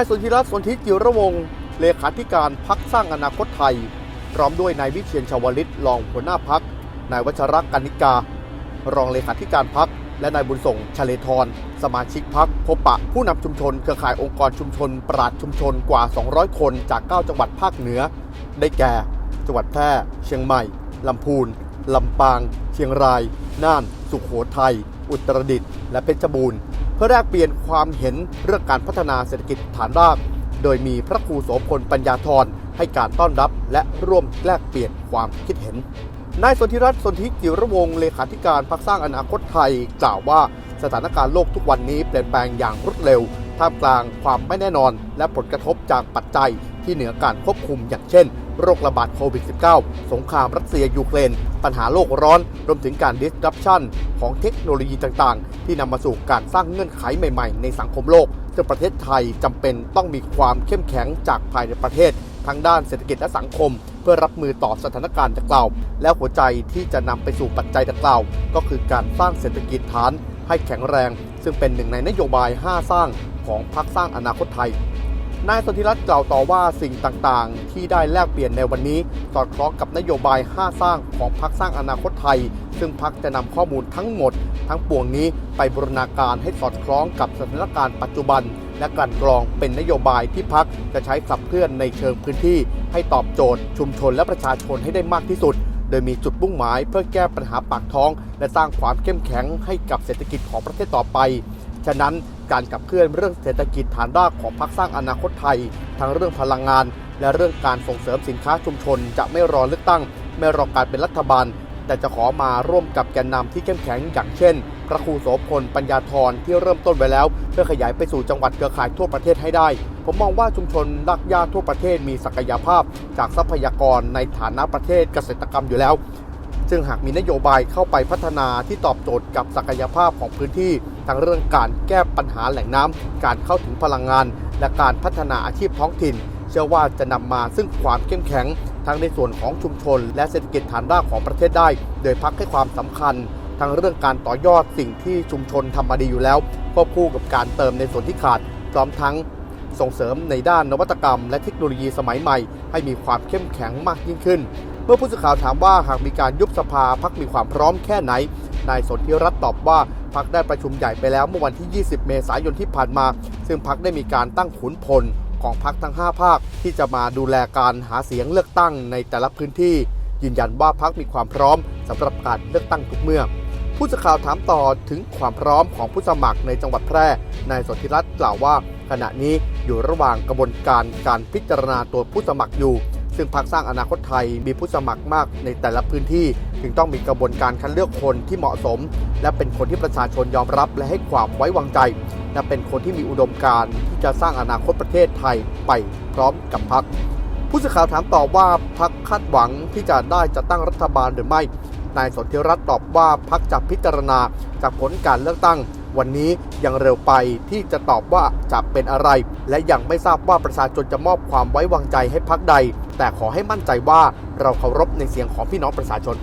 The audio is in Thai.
ายสนธิรัตน์สนธิจิระวงศ์เลขาธิการพักสร้างอนาคตไทย พร้อมด้วยนายวิเชียนชาวลิตรองหัวหน้าพักนายวัชรกนิกา รองเลขาธิการพักและนายบุญส่งชเลทร สมาชิกพักพบปะผู้นำชุมชน เครือข่ายองค์กรชุมชน ปราดชุมชนกว่า 200 คนจาก 9 จังหวัดภาคเหนือ ได้แก่ จังหวัดแพร่ เชียงใหม่ ลำพูน ลำปาง เชียงราย น่าน สุขโขทัย อุตรดิตถ์และเพชรบูรณ์ พื่อแลกเปลี่ยนความเห็นเรื่องการพัฒนาเศรษฐกิจฐานราก โดยมีพระครูโสพลปัญญาธรให้การต้อนรับและร่วมแลกเปลี่ยนความคิดเห็นนายสนธิรัตน์สนธิจิรวงศ์เลขาธิการพรรคสร้างอนาคตไทย กล่าวว่าสถานการณ์โลกทุกวันนี้เปลี่ยนแปลงอย่างรวดเร็ว ท่ามกลางความไม่แน่นอน และผลกระทบจากปัจจัย ที่เหนือการควบคุมอย่างเช่น โรคระบาดโควิด -19 สงครามรัสเซียยูเครน ปัญหาโลกร้อน รวมถึงการ disruption ของเทคโนโลยีต่างๆ ที่นำมาสู่การสร้างเงื่อนไขใหม่ๆ ในสังคมโลก ซึ่งประเทศไทยจำเป็นต้องมีความเข้มแข็งจากภายในประเทศทั้งด้านเศรษฐกิจและสังคม เพื่อรับมือต่อสถานการณ์ดังกล่าว และหัวใจที่จะนำไปสู่ปัจจัยดังกล่าว ก็คือการสร้างเศรษฐกิจฐานให้แข็งแรง ซึ่งเป็นหนึ่งในนโยบาย 5 สร้างของพรรคสร้างอนาคตไทย นายสนธิรัตน์กล่าวต่อว่าสิ่งต่างๆ ที่ได้แลกเปลี่ยนในวันนี้สอดคล้องกับนโยบาย 5 สร้างของพรรคสร้างอนาคตไทย ซึ่งพรรคจะนำข้อมูลทั้งหมด ทั้งปวงนี้ไปบูรณาการให้สอดคล้องกับสถานการณ์ปัจจุบัน และกลั่นกรองเป็นนโยบายที่พรรคจะใช้ขับเคลื่อนในเชิงพื้นที่ ให้ตอบโจทย์ ชุมชนและประชาชนให้ได้มากที่สุด โดยมีจุดมุ่งหมายเพื่อแก้ปัญหาปากท้อง และสร้างความเข้มแข็งให้กับเศรษฐกิจของประเทศต่อไป ฉะนั้นการขับเคลื่อนเรื่องเศรษฐกิจฐานรากของพรรคสร้างอนาคตไทย ทั้งเรื่องพลังงาน และเรื่องการส่งเสริมสินค้าชุมชน จะไม่รอเลือกตั้ง ไม่รอการเป็นรัฐบาล แต่จะขอมาร่วมกับแกนนำที่เข้มแข็งอย่างเช่น พระครูโสพลปัญญาธรที่เริ่มต้นไว้แล้ว เพื่อขยายไปสู่จังหวัดเครือข่ายทั่วประเทศให้ได้ ผมมองว่าชุมชนรักหญ้าทั่วประเทศมีศักยภาพ จากทรัพยากรในฐานะประเทศเกษตรกรรมอยู่แล้ว ซึ่งหากมีนโยบายเข้าไปพัฒนาที่ตอบโจทย์กับศักยภาพของพื้นที่ทั้งเรื่องการแก้ปัญหาแหล่งน้ำการเข้าถึงพลังงาน และการพัฒนาอาชีพท้องถิ่น เชื่อว่าจะนำมาซึ่งความเข้มแข็ง ทั้งในส่วนของชุมชน และเศรษฐกิจฐานรากของประเทศได้ โดยพักให้ความสำคัญทั้งเรื่องการต่อยอดสิ่งที่ชุมชนทำมาดีอยู่แล้วควบคู่กับการเติมในส่วนที่ขาดพร้อมทั้ง ส่งเสริมในด้านนวัตกรรม และเทคโนโลยีสมัยใหม่ ให้มีความเข้มแข็งมากยิ่งขึ้น เมื่อผู้สื่อข่าวถามว่าหากมีการยุบสภาพักมีความพร้อมแค่ไหนนายสนธิรัตน์ตอบว่าพักได้ประชุมใหญ่ไปแล้วเมื่อวันที่ 20 เมษายนที่ผ่านมา ซึ่งพักได้มีการตั้งขุนพลของพักทั้ง 5 ภาค ที่จะมาดูแลการหาเสียงเลือกตั้งในแต่ละพื้นที่ ยืนยันว่าพักมีความพร้อมสำหรับการเลือกตั้งทุกเมื่อ ผู้สื่อข่าวถามต่อถึงความพร้อมของผู้สมัครในจังหวัดแพร่นายสนธิรัตน์กล่าวว่า ขณะนี้อยู่ระหว่างกระบวนการการพิจารณาตัวผู้สมัครอยู่ ซึ่งพรรคสร้างอนาคตไทยมีผู้สมัครมากในแต่ละพื้นที่ จึงต้องมีกระบวนการคัดเลือกคนที่เหมาะสม และเป็นคนที่ประชาชนยอมรับและให้ความไว้วางใจ และเป็นคนที่มีอุดมการณ์ที่จะสร้างอนาคตประเทศไทยไปพร้อมกับพรรคผู้สื่อข่าวถามต่อว่าพักคาดหวังที่จะได้จะตั้งรัฐบาลหรือไม่นายสนธิรัตน์ตอบว่าพักจะพิจารณาจากผลการเลือกตั้ง วันนี้ยังเร็วไปที่จะตอบว่าจะเป็นอะไร และยังไม่ทราบว่าประชาชนจะมอบความไว้วางใจให้พักใด แต่ขอให้มั่นใจว่าเราเคารพในเสียงของพี่น้องประชาชน